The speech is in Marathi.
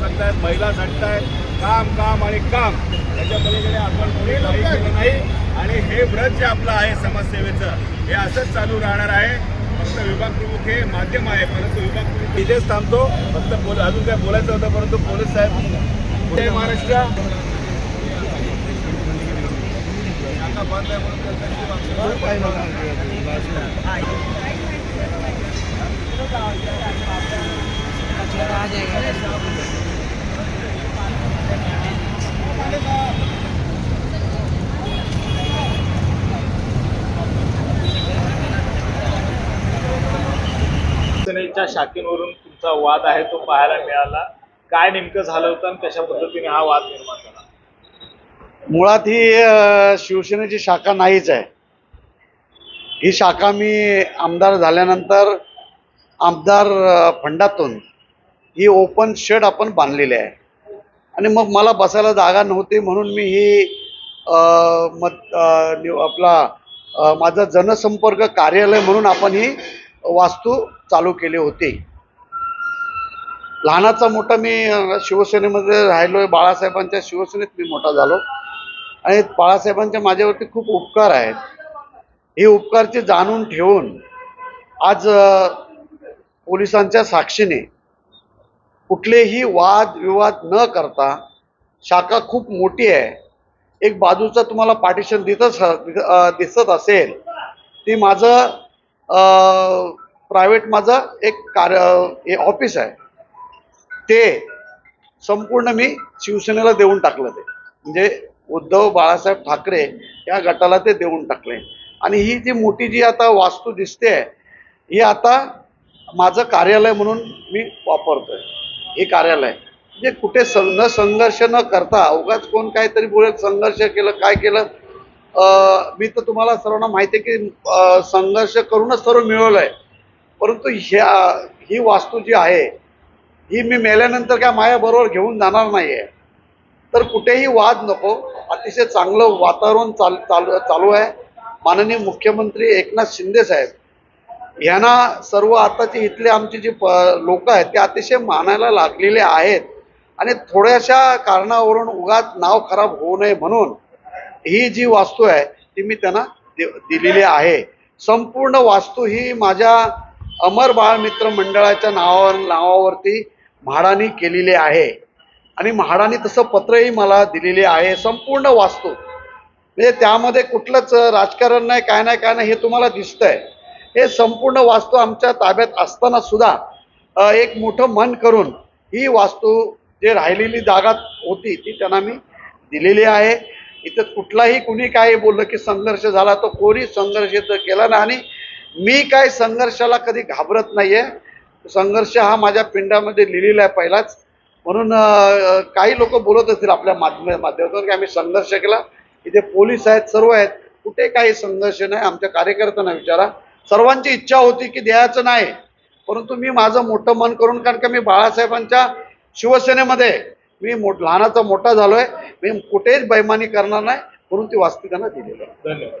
करतायत महिला झटतायत काम काम आणि काम. त्याच्या पलीकडे आपण कोणी केलं नाही. आणि हे व्रत जे आपलं आहे समाजसेवेचं हे असंच चालू राहणार आहे. फक्त विभाग प्रमुख हे माध्यम आहे परंतु विभाग प्रमुख इथेच थांबतो. फक्त अजून काय बोलायचं होतं परंतु पोलीस साहेब जय महाराष्ट्र. शाखा बंद आहे म्हणून त्यांची मागणी. शिवसेनेच्या शाखेवरून तुमचा वाद आहे तो पाहायला मिळाला. काय नेमकं झालं होतं आणि कशा पद्धतीने हा वाद निर्माण झाला? मुळात ही शिवसेनेची शाखा नाहीच आहे. ही शाखा मी आमदार झाल्यानंतर आमदार फंडातून ही ओपन शेड आपण बांधलेली आहे. आणि मग मला बसायला जागा नव्हती म्हणून मी ही मत आपला माझं जनसंपर्क कार्यालय म्हणून आपण ही वास्तू चालू केली होती. लहानाचा मोठा मी शिवसेनेमध्ये राहिलो आहे बाळासाहेबांच्या शिवसेनेत मी मोठा झालो. आणि बाळासाहेबांचे माझ्यावरती खूप उपकार आहेत. हे उपकारचे जाणून ठेवून आज पोलिसांच्या साक्षीने कुठलेही वाद विवाद न करता शाखा खूप मोठी आहे. एक बाजूचं तुम्हाला पार्टिशन दिसत दिसत असेल ती माझं प्रायव्हेट माझं एक कार्य हे ऑफिस आहे. ते संपूर्ण मी शिवसेनेला देऊन टाकलं ते. म्हणजे उद्धव बाळासाहेब ठाकरे या गटाला ते देऊन टाकले. आणि ही जी मोठी जी आता वास्तू दिसते ही आता माझं कार्यालय म्हणून मी वापरतोय. हे कार्यालय. जे कुठे सं न संघर्ष न करता उगाच कोण काहीतरी बोलत संघर्ष केलं काय केलं मी तर तुम्हाला सर्वांना माहिती आहे की संघर्ष करूनच सर्व मिळवलं आहे परंतु ह्या ही वास्तू जी आहे ही मी मेल्यानंतर काय माझ्याबरोबर घेऊन जाणार नाही आहे तर कुठेही वाद नको. अतिशय चांगलं वातावरण चाल चालू चालू आहे. माननीय मुख्यमंत्री एकनाथ शिंदे साहेब यांना सर्व आताचे इथले आमचे जे लोक आहेत ते अतिशय मानायला लागलेले आहेत. आणि थोड्याशा कारणावरून उगाच नाव खराब होऊ नये म्हणून ही जी वास्तू आहे ती मी त्यांना दिलेली आहे. संपूर्ण वास्तू ही माझ्या अमर बाळ मित्र मंडळाच्या नावावर नावावरती म्हाडानी केलेली आहे. आणि म्हाडाने तसं पत्रही मला दिलेले आहे संपूर्ण वास्तू म्हणजे त्यामध्ये कुठलंच राजकारण नाही काय नाही काय नाही हे तुम्हाला दिसतंय. हे संपूर्ण वास्तू आमच्या ताब्यात असताना सुद्धा एक मोठं मन करून ही वास्तू जे राहिलेली जागा होती ती त्यांना मी दिलेली आहे. इथं कुठलाही कुणी काही बोललं की संघर्ष झाला तर कोणी संघर्ष तर केला नाही. आणि मी काय संघर्षाला कधी घाबरत नाहीये. संघर्ष हा माझ्या पिंडामध्ये लिहिलेला आहे पहिलाच. म्हणून काही लोक बोलत असतील आपल्या माध्यम माध्यमातून की आम्ही संघर्ष केला. इथे पोलीस आहेत सर्व आहेत. कुठे काही संघर्ष नाही आमच्या कार्यकर्त्यांना विचारा. सर्वांची इच्छा होती की द्यायचं नाही. परंतु मी माझं मोठं मन करून कारण का मी बाळासाहेबांच्या शिवसेनेमध्ये मी मोठ लहानाचा मोठा झालोय. मी कुठेच बैमानी करणार नाही म्हणून ती वास्तविकांना दिलेलं धन्यवाद.